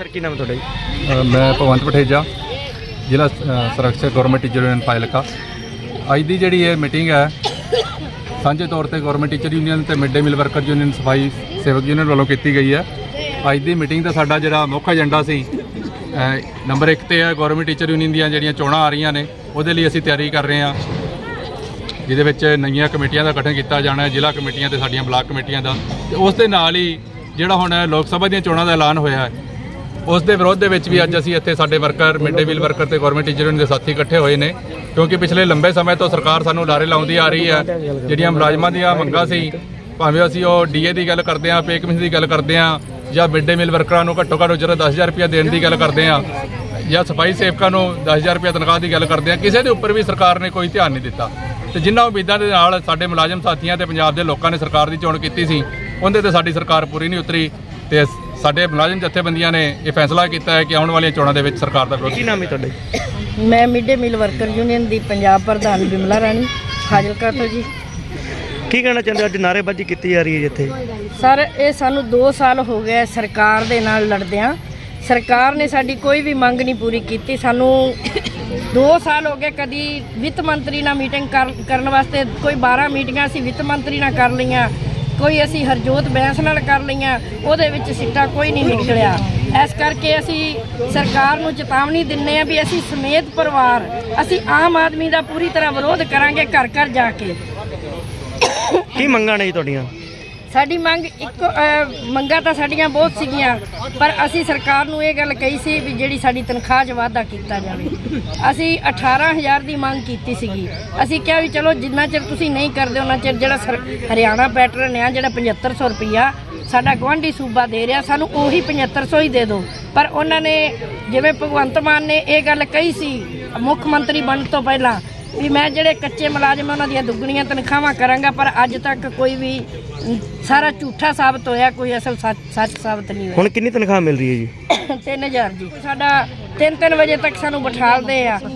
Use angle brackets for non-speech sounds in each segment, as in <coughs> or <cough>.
Sir ਕੀ ਨਾਮ ਹੈ ਤੁਹਾਡਾ ਜੀ? ਅ, ਮੈਂ ਭਵੰਤ ਪਠੇਜਾ ਜ਼ਿਲ੍ਹਾ ਅ, ਸੁਰੱਖਿਆ ਗਵਰਨਮੈਂਟ ਟੀਚਰ ਯੂਨੀਅਨ ਫਾਜ਼ਿਲਕਾ ਅੱਜ ਦੀ ਜਿਹੜੀ ਇਹ ਮੀਟਿੰਗ ਹੈ ਸਾਂਝੇ ਤੌਰ ਤੇ ਗਵਰਨਮੈਂਟ ਟੀਚਰ ਯੂਨੀਅਨ ਤੇ mid day meal worker union ਸਫ਼ਾਈ ਸੇਵਕ ਯੂਨੀਅਨ ਵੱਲੋਂ ਕੀਤੀ ਗਈ ਹੈ। ਅੱਜ ਦੀ ਮੀਟਿੰਗ ਦਾ ਸਾਡਾ ਜਿਹੜਾ ਮੁੱਖ ਏਜੰਡਾ ਸੀ ਅ, ਨੰਬਰ 1 ਤੇ ਹੈ ਗਵਰਨਮੈਂਟ ਟੀਚਰ ਯੂਨੀਅਨ ਦੀਆਂ ਜਿਹੜੀਆਂ ਚੋਣਾਂ ਆ ਰਹੀਆਂ ਨੇ ਉਹਦੇ ਲਈ ਅਸੀਂ ਤਿਆਰੀ ਕਰ ਰਹੇ ਹਾਂ। ਜਿਹਦੇ ਵਿੱਚ ਨਵੀਆਂ ਕਮੇਟੀਆਂ ਦਾ ਗਠਨ ਕੀਤਾ ਜਾਣਾ ਹੈ ਜ਼ਿਲ੍ਹਾ ਕਮੇਟੀਆਂ ਤੇ ਸਾਡੀਆਂ ਬਲਾਕ ਕਮੇਟੀਆਂ ਦਾ। ਤੇ ਉਸ ਦੇ ਨਾਲ ਹੀ ਜਿਹੜਾ ਹੁਣ ਲੋਕ ਸਭਾ ਦੀਆਂ ਚੋਣਾਂ ਦਾ ਐਲਾਨ ਹੋਇਆ ਹੈ ਉਸ ਦੇ ਵਿਰੋਧ ਦੇ ਵਿੱਚ ਵੀ ਅੱਜ ਅਸੀਂ ਇੱਥੇ ਸਾਡੇ worker mid day meal worker ਤੇ ਗਵਰਨਮੈਂਟ ਟੀਚਰ ਯੂਨੀਅਨ ਦੇ ਸਾਥੀ ਇਕੱਠੇ ਹੋਏ ਨੇ, ਕਿਉਂਕਿ ਪਿਛਲੇ ਲੰਬੇ ਸਮੇਂ ਤੋਂ ਸਰਕਾਰ ਸਾਨੂੰ ਲਾਰੇ ਲਾਉਂਦੀ ਆ ਰਹੀ ਹੈ, ਜਿਹੜੀਆਂ ਮੁਲਾਜ਼ਮਾਂ ਦੀਆਂ ਮੰਗਾਂ ਸੀ, ਭਾਵੇਂ ਅਸੀਂ ਉਹ ਡੀਏ ਦੀ ਗੱਲ ਕਰਦੇ ਹਾਂ ਪੇ ਕਮਿਸ਼ਨ ਦੀ ਗੱਲ ਕਰਦੇ ਹਾਂ, ਜਾਂ ਮਿਡ ਡੇ ਮੀਲ ਵਰਕਰਾਂ ਨੂੰ ਘੱਟੋ ਘੱਟ ਉਜਰਤ 10000 ਰੁਪਏ ਦੇਣ ਦੀ ਗੱਲ ਕਰਦੇ ਹਾਂ, ਜਾਂ ਸਫ਼ਾਈ ਸੇਵਕਾਂ ਨੂੰ 10000 ਰੁਪਏ ਤਨਖਾਹ ਦੀ ਗੱਲ ਕਰਦੇ ਹਾਂ, ਕਿਸੇ ਦੇ ਉੱਪਰ ਵੀ ਸਰਕਾਰ ਨੇ ਕੋਈ ਧਿਆਨ ਨਹੀਂ ਦਿੱਤਾ। ਤੇ ਜਿਨ੍ਹਾਂ ਉਮੀਦਾਂ ਦੇ ਨਾਲ ਸਾਡੇ ਮੁਲਾਜ਼ਮ ਸਾਥੀਆਂ ਤੇ ਪੰਜਾਬ ਦੇ ਲੋਕਾਂ ਨੇ ਸਰਕਾਰ ਦੀ ਚੋਣ ਕੀਤੀ ਸੀ, ਉਹਦੇ ਤੇ ਸਾਡੀ ਸਰਕਾਰ ਪੂਰੀ ਨਹੀਂ ਉਤਰੀ, ਤੇ ਸਾਡੇ ਮੁਲਾਜ਼ਮ ਜਥੇਬੰਦੀਆਂ ਨੇ ਇਹ ਫੈਸਲਾ ਕੀਤਾ ਹੈ ਕਿ ਆਉਣ ਵਾਲੀਆਂ ਚੋਣਾਂ ਦੇ ਵਿੱਚ ਸਰਕਾਰ ਦਾ ਵਿਰੋਧ ਕੀ ਨਾਮ ਹੈ ਤੁਹਾਡਾ? ਮੈਂ ਮਿਡ ਮੀਲ ਵਰਕਰ ਯੂਨੀਅਨ ਦੀ ਪੰਜਾਬ ਪ੍ਰਧਾਨ ਬਿਮਲਾ ਰਾਣੀ। ਫਾਜ਼ਿਲਕਾ ਤੋਂ ਜੀ। ਕੀ ਕਹਿਣਾ ਚਾਹੁੰਦੇ ਹੋ? ਅੱਜ ਨਾਅਰੇਬਾਜ਼ੀ ਕੀਤੀ ਜਾ ਰਹੀ ਹੈ ਜਿੱਥੇ ਸਰ ਇਹ ਸਾਨੂੰ 2 ਸਾਲ ਹੋ ਗਏ ਸਰਕਾਰ ਦੇ ਨਾਲ ਲੜਦਿਆਂ। ਸਰਕਾਰ ਨੇ ਸਾਡੀ ਕੋਈ ਵੀ ਮੰਗ ਨਹੀਂ ਪੂਰੀ ਕੀਤੀ। ਸਾਨੂੰ 2 ਸਾਲ ਹੋ ਗਏ ਕਦੀ ਵਿੱਤ ਮੰਤਰੀ ਨਾਲ ਮੀਟਿੰਗ ਕਰ- ਕਰਨ ਵਾਸਤੇ ਕੋਈ 12 ਮੀਟਿੰਗਾਂ ਅਸੀਂ ਵਿੱਤ ਮੰਤਰੀ ਨਾਲ ਕਰ ਲਈਆਂ। ਕੋਈ ਅਸੀਂ ਹਰਜੋਤ ਬੈਂਸ ਨਾਲ ਕਰ ਲਈਆਂ, ਉਹਦੇ ਵਿੱਚ ਸਿੱਟਾ ਕੋਈ ਨਹੀਂ ਨਿਕਲਿਆ। ਇਸ ਕਰਕੇ ਅਸੀਂ ਸਰਕਾਰ ਨੂੰ ਚੇਤਾਵਨੀ ਦਿੰਨੇ ਆ ਵੀ ਅਸੀਂ ਸਮੇਤ ਪਰਿਵਾਰ, ਅਸੀਂ ਆਮ ਆਦਮੀ ਦਾ ਪੂਰੀ ਤਰ੍ਹਾਂ ਵਿਰੋਧ ਕਰਾਂਗੇ ਘਰ ਘਰ ਜਾ ਕੇ। ਕੀ ਮੰਗਾਂ ਨੇ ਜੀ ਤੁਹਾਡੀਆਂ? ਸਾਡੀ ਮੰਗ ਇੱਕ ਅਹ, ਮੰਗਾਂ ਤਾਂ ਸਾਡੀਆਂ ਬਹੁਤ ਸੀਗੀਆਂ ਪਰ ਅਸੀਂ ਸਰਕਾਰ ਨੂੰ ਇਹ ਗੱਲ ਕਹੀ ਸੀ ਵੀ ਜਿਹੜੀ ਸਾਡੀ ਤਨਖਾਹ 'ਚ ਵਾਧਾ ਕੀਤਾ ਜਾਵੇ। ਅਸੀਂ 18000 ਦੀ ਮੰਗ ਕੀਤੀ ਸੀਗੀ। ਅਸੀਂ ਕਿਹਾ ਵੀ ਚਲੋ ਜਿੰਨਾ ਚਿਰ ਤੁਸੀਂ ਨਹੀਂ ਕਰਦੇ ਉਹਨਾਂ ਚਿਰ ਜਿਹੜਾ ਸਰ- ਹਰਿਆਣਾ ਪੈਟਰਨ ਆ ਜਿਹੜਾ 7500 ਰੁਪਈਆ ਸਾਡਾ ਗਵਾਂਢੀ ਸੂਬਾ ਦੇ ਰਿਹਾ ਸਾਨੂੰ ਉਹੀ 7500 ਹੀ ਦੇ ਦਿਓ ਪਰ ਉਹਨਾਂ ਨੇ ਜਿਵੇਂ ਭਗਵੰਤ ਮਾਨ ਨੇ ਇਹ ਗੱਲ ਕਹੀ ਸੀ ਮੁੱਖ ਮੰਤਰੀ ਬਣਨ ਤੋਂ ਪਹਿਲਾਂ ਵੀ ਮੈਂ ਜਿਹੜੇ ਕੱਚੇ ਮੁਲਾਜ਼ਮ ਆ, ਉਹਨਾਂ ਦੀਆਂ ਦੁੱਗਣੀਆਂ ਤਨਖਾਹਾਂ ਕਰਾਂਗਾ ਪਰ ਅੱਜ ਤੱਕ ਕੋਈ ਵੀ ਸਾਰਾ ਝੂਠਾ ਸਾਬਤ ਹੋਇਆ ਕੋਈ ਅਸਲ ਸੱਚ ਸੱਚ ਸਾਬਤ ਨਹੀਂ ਹੋਇਆ। ਹੁਣ ਕਿੰਨੀ ਤਨਖਾਹ ਮਿਲ ਰਹੀ ਹੈ ਜੀ? <coughs> 3000 ਜੀ। ਸਾਡਾ 3-3 ਵਜੇ ਤੱਕ ਸਾਨੂੰ ਬਿਠਾਲਦੇ ਆ। <coughs>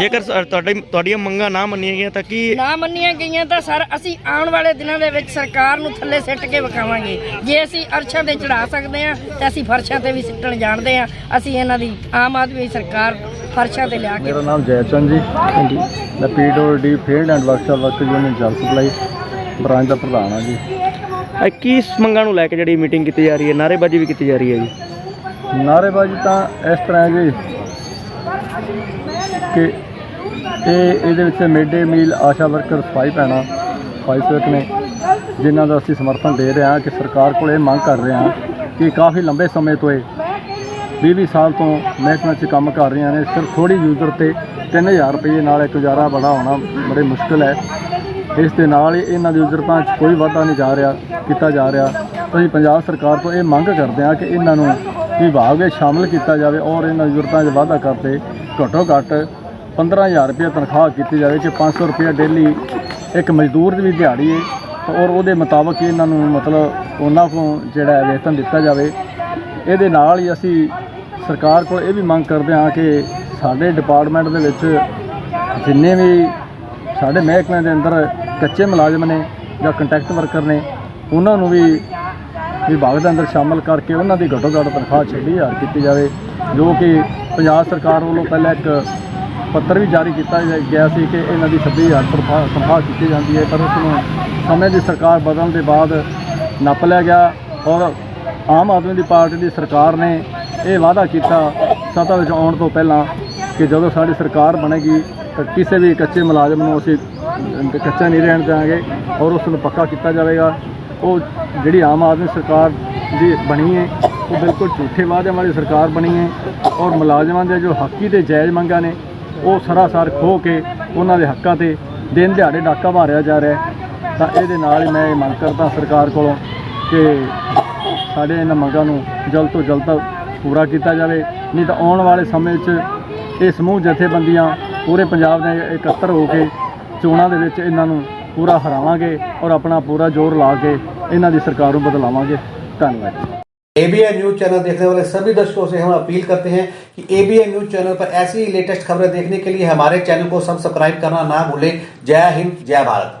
ਜੇਕਰ ਸ- ਤੁਹਾਡੀ ਤੁਹਾਡੀਆਂ ਮੰਗਾਂ ਨਾ ਮੰਨੀਆਂ ਗਈਆਂ ਤਾਂ ਕੀ ਨਾ ਮੰਨੀਆਂ ਗਈਆਂ ਤਾਂ ਸਰ ਅਸੀਂ ਆਉਣ ਵਾਲੇ ਦਿਨਾਂ ਦੇ ਵਿੱਚ ਸਰਕਾਰ ਨੂੰ ਥੱਲੇ ਸਿੱਟ ਕੇ ਵਿਖਾਵਾਂਗੇ। ਜੇ ਅਸੀਂ ਅਰਸ਼ਾਂ ਤੇ ਚੜਾ ਸਕਦੇ ਆ ਤੇ ਅਸੀਂ ਫਰਸ਼ਾਂ ਤੇ ਵੀ ਸਿੱਟਣ ਜਾਣਦੇ ਆ ਅਸੀਂ ਇਹਨਾਂ ਦੀ ਆਮ ਆਦਮੀ ਸਰਕਾਰ ਫਰਸ਼ਾਂ ਤੇ ਲਿਆ ਕੇ। ਮੇਰਾ ਨਾਮ ਜੈਚੰਦ ਜੀ। ਮੈਂ PWD field and workshop worker union ਜਲ ਸਪਲਾਈ ਬ੍ਰਾਂਚ ਦਾ ਪ੍ਰਧਾਨ ਹਾਂ ਜੀ। ਕੀ ਇਸ ਮੰਗਾਂ ਨੂੰ ਲੈ ਕੇ ਜਿਹੜੀ ਮੀਟਿੰਗ ਕੀਤੀ ਜਾ ਰਹੀ ਹੈ? ਨਾਅਰੇਬਾਜ਼ੀ ਵੀ ਕੀਤੀ ਜਾ ਰਹੀ ਹੈ ਜੀ। ਨਾਅਰੇਬਾਜ਼ੀ ਤਾਂ ਇਸ ਤਰ੍ਹਾਂ ਹੈ ਜੀ ਕਿ ਇਹ ਇਹਦੇ ਵਿੱਚ ਮਿਡ ਡੇ ਮੀਲ ਆਸ਼ਾ ਵਰਕਰ ਸਫ਼ਾਈ ਪੈਣਾ ਸਫ਼ਾਈ ਸੇਵਕ ਨੇ ਜਿਨ੍ਹਾਂ ਦਾ ਅਸੀਂ ਸਮਰਥਨ ਦੇ ਰਹੇ ਹਾਂ ਕਿ ਸਰਕਾਰ ਕੋਲ ਇਹ ਮੰਗ ਕਰ ਰਹੇ ਹਾਂ ਕਿ ਕਾਫੀ ਲੰਬੇ ਸਮੇਂ ਤੋਂ ਇਹ 20 ਸਾਲ ਤੋਂ ਮਹਿਕਮੇ 'ਚ ਕੰਮ ਕਰ ਰਹੀਆਂ ਨੇ। ਸਿਰਫ ਥੋੜੀ ਯੂਜ਼ਰ ਤੇ 3000 ਰੁਪਏ ਨਾਲ ਇੱਕ ਗੁਜ਼ਾਰਾ ਬੜਾ ਹੋਣਾ ਬੜੇ ਮੁਸ਼ਕਲ ਹੈ। ਇਸ ਦੇ ਨਾਲ ਹੀ ਇਹਨਾਂ ਦੀ ਉਜਰਤਾਂ 'ਚ ਕੋਈ ਵਾਧਾ ਨਹੀਂ ਜਾ ਰਿਹਾ, ਕੀਤਾ ਜਾ ਰਿਹਾ। ਅਸੀਂ ਪੰਜਾਬ ਸਰਕਾਰ ਤੋਂ ਇਹ ਮੰਗ ਕਰਦੇ ਹਾਂ ਕਿ ਇਹਨਾਂ ਨੂੰ ਵਿਭਾਗ ਵਿੱਚ ਸ਼ਾਮਲ ਕੀਤਾ ਜਾਵੇ ਔਰ ਇਹਨਾਂ ਦੀ ਉਜਰਤਾਂ 'ਚ ਵਾਧਾ ਕਰਦੇ ਘੱਟੋ ਘੱਟ 15000 ਰੁਪਏ ਤਨਖਾਹ ਕੀਤੀ ਜਾਵੇ ਕਿ 500 ਰੁਪਏ ਡੇਲੀ ਇੱਕ ਮਜ਼ਦੂਰ ਦੀ ਵੀ ਦਿਹਾੜੀ ਹੈ। ਔਰ ਉਹਦੇ ਮੁਤਾਬਕ ਇਹਨਾਂ ਨੂੰ ਮਤਲਬ ਉਹਨਾਂ ਕੋਲ ਜਿਹੜਾ ਵੇਤਨ ਦਿੱਤਾ ਜਾਵੇ। ਇਹਦੇ ਨਾਲ ਹੀ ਅਸੀਂ ਸਰਕਾਰ ਕੋਲ ਇਹ ਵੀ ਮੰਗ ਕਰਦੇ ਹਾਂ ਕਿ ਸਾਡੇ ਡਿਪਾਰਟਮੈਂਟ ਦੇ ਵਿੱਚ ਜਿੰਨੇ ਵੀ ਸਾਡੇ ਮਹਿਕਮੇ ਦੇ ਅੰਦਰ ਕੱਚੇ ਮੁਲਾਜ਼ਮ ਨੇ ਜਾਂ ਕੰਟੈਕਟ ਵਰਕਰ ਨੇ, ਉਹਨਾਂ ਨੂੰ ਵੀ ਵਿਭਾਗ ਦੇ ਅੰਦਰ ਸ਼ਾਮਲ ਕਰਕੇ ਉਹਨਾਂ ਦੀ ਘੱਟੋ ਘੱਟ ਤਨਖਾਹ 6000 ਕੀਤੀ ਜਾਵੇ, ਜੋ ਕਿ ਪੰਜਾਬ ਸਰਕਾਰ ਵੱਲੋਂ ਪਹਿਲਾਂ ਇੱਕ ਪੱਤਰ ਵੀ ਜਾਰੀ ਕੀਤਾ ਗਿਆ ਸੀ ਕਿ ਇਹਨਾਂ ਦੀ 26000 ਤਨਖਾਹ ਤਨਖਾਹ ਕੀਤੀ ਜਾਂਦੀ ਹੈ, ਪਰ ਉਸ ਨੂੰ ਸਮੇਂ ਦੀ ਸਰਕਾਰ ਬਦਲਣ ਦੇ ਬਾਅਦ ਨੱਪ ਲਿਆ ਗਿਆ ਔਰ ਆਮ ਆਦਮੀ ਦੀ ਪਾਰਟੀ ਦੀ ਸਰਕਾਰ ਨੇ ਇਹ ਵਾਅਦਾ ਕੀਤਾ ਸੱਤਾ ਵਿੱਚ ਆਉਣ ਤੋਂ ਪਹਿਲਾਂ ਕਿ ਜਦੋਂ ਸਾਡੀ ਸਰਕਾਰ ਬਣੇਗੀ ਤਾਂ ਕਿਸੇ ਵੀ ਕੱਚੇ ਮੁਲਾਜ਼ਮ ਨੂੰ ਅਸੀਂ ਕੱਚਾ ਨਹੀਂ ਰਹਿਣ ਦੇਵਾਂਗੇ ਔਰ ਉਸ ਨੂੰ ਪੱਕਾ ਕੀਤਾ ਜਾਵੇਗਾ। ਉਹ ਜਿਹੜੀ ਆਮ ਆਦਮੀ ਸਰਕਾਰ ਦੀ ਬਣੀ ਹੈ, ਉਹ ਬਿਲਕੁਲ ਝੂਠੇ ਵਾਅਦਿਆਂ ਵਾਲੀ ਸਰਕਾਰ ਬਣੀ ਹੈ ਔਰ ਮੁਲਾਜ਼ਮਾਂ ਦੇ ਜੋ ਹੱਕੀ ਤੇ ਜਾਇਜ਼ ਮੰਗਾਂ ਨੇ, ਉਹ ਸਰਾਸਰ ਖੋ ਕੇ ਉਹਨਾਂ ਦੇ ਹੱਕਾਂ ਤੇ ਦਿਨ ਦਿਹਾੜੇ ਡਾਕਾ ਮਾਰਿਆ ਜਾ ਰਿਹਾ ਤਾਂ ਇਹਦੇ ਨਾਲ ਹੀ ਮੈਂ ਇਹ ਮੰਗ ਕਰਦਾ ਸਰਕਾਰ ਕੋਲੋਂ ਕਿ ਸਾਡੇ ਇਹਨਾਂ ਮੰਗਾਂ ਨੂੰ ਜਲਦ ਤੋਂ ਜਲਦ ਪੂਰਾ ਕੀਤਾ ਜਾਵੇ ਨਹੀਂ ਤਾਂ ਆਉਣ ਵਾਲੇ ਸਮੇਂ 'ਚ ਇਹ ਸਮੂਹ ਜਥੇਬੰਦੀਆਂ ਪੂਰੇ ਪੰਜਾਬ ਦੇ ਇਕੱਤਰ ਹੋ ਕੇ ਚੋਣਾਂ ਦੇ ਵਿੱਚ ਇਹਨਾਂ ਨੂੰ ਪੂਰਾ ਹਰਾਵਾਂਗੇ ਔਰ ਆਪਣਾ ਪੂਰਾ ਜ਼ੋਰ ਲਾ ਕੇ ਇਹਨਾਂ ਦੀ ਸਰਕਾਰ ਨੂੰ ਬਦਲਾਵਾਂਗੇ ਧੰਨਵਾਦ एबीएन न्यूज चैनल देखने वाले सभी दर्शकों से हम अपील करते हैं कि एबीएन न्यूज चैनल पर ऐसी लेटेस्ट खबरें देखने के लिए हमारे चैनल को सब्सक्राइब करना ना भूलें जय हिंद जय भारत